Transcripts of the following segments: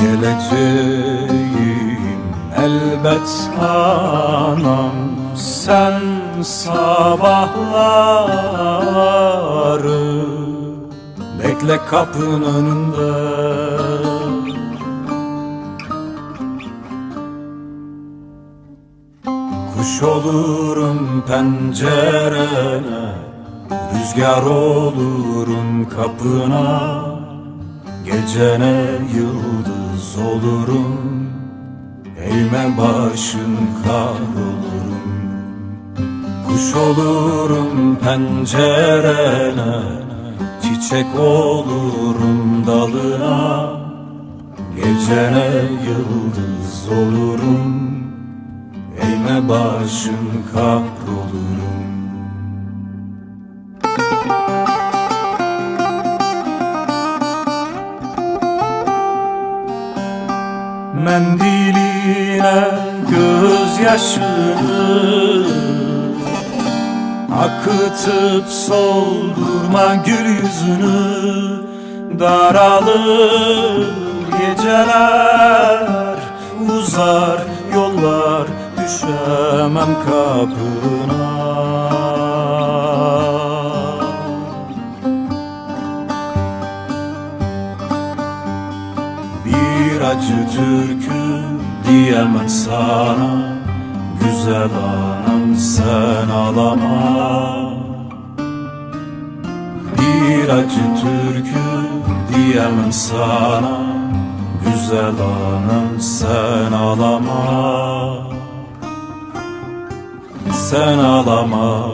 geleceğim elbet anam. Sen sabahları bekle kapının önünde. Kuş olurum pencerene Rüzgar olurum kapına. Gecene olurum. Eğme başın kahrolurum. Kuş olurum pencerene. Çiçek olurum dalına. Gecene yıldız olurum. Eğme başın kahrolurum Mendiline gözyaşını Akıtıp soldurma gül yüzünü Daralır geceler Uzar yollar düşemem kapına acı türkü diyemem sana Güzel anam sen ağlama Bir acı türkü diyemem sana Güzel anam sen ağlama Sen ağlama,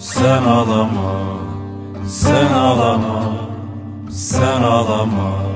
sen ağlama Sen ağlama, sen ağlama